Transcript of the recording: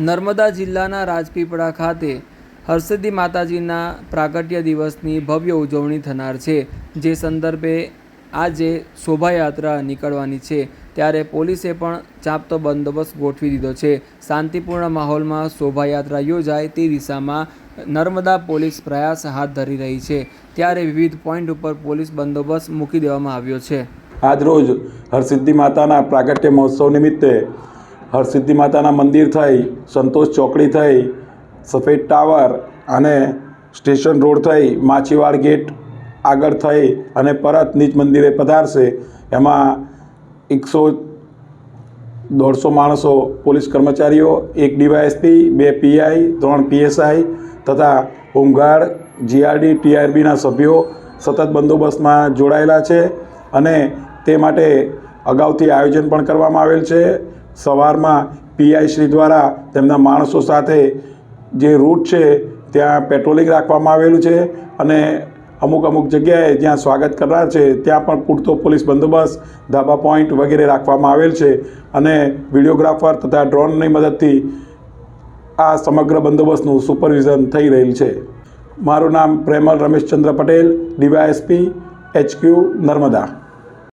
નર્મદા જિલ્લાના રાજપીપળા ખાતે હરસિદ્ધિ માતાજીના પ્રાગટ્ય દિવસની ભવ્ય ઉજવણી થનાર છે. જે સંદર્ભે આજે શોભાયાત્રા નીકળવાની છે. ત્યારે પોલીસે પણ ચાંપતો બંદોબસ્ત ગોઠવી દીધો છે. શાંતિપૂર્ણ માહોલમાં શોભાયાત્રા યોજાય તે દિશામાં નર્મદા પોલીસ પ્રયાસ હાથ ધરી રહી છે. ત્યારે વિવિધ પોઈન્ટ ઉપર પોલીસ બંદોબસ્ત મૂકી દેવામાં આવ્યો છે. આજરોજ હરસિદ્ધિ માતાના પ્રાગટ્ય મહોત્સવ નિમિત્તે હરસિદ્ધિ માતાના મંદિર થઈ, સંતોષ ચોકડી થઈ, સફેદ ટાવર અને સ્ટેશન રોડ થઈ, માછીવાડ ગેટ આગળ થઈ અને પરત નીચ મંદિરે પધારશે. એમાં એકસો દોઢસો માણસો પોલીસ કર્મચારીઓ, એક ડીવાયએસપી, બે પીઆઈ, ત્રણ પીએસઆઈ તથા હોમગાર્ડ, જીઆરડી, ટીઆરબીના સભ્યો સતત બંદોબસ્તમાં જોડાયેલા છે અને તે માટે અગાઉથી આયોજન પણ કરવામાં આવેલ છે. સવારમાં પીઆઈ શ્રી દ્વારા તેમના માણસો સાથે જે રૂટ છે, ત્યાં પેટ્રોલિંગ રાખવામાં આવેલું છે અને અમુક અમુક જગ્યાએ જ્યાં સ્વાગત કરનાર છે, ત્યાં પણ પૂરતો પોલીસ બંદોબસ્ત, ધાબા પોઈન્ટ વગેરે રાખવામાં આવેલ છે અને વિડીયોગ્રાફર તથા ડ્રોનની મદદથી આ સમગ્ર બંદોબસ્તનું સુપરવિઝન થઈ રહેલ છે. મારું નામ પ્રેમલ રમેશચંદ્ર પટેલ, ડીવાયએસપી, એચક્યુ નર્મદા.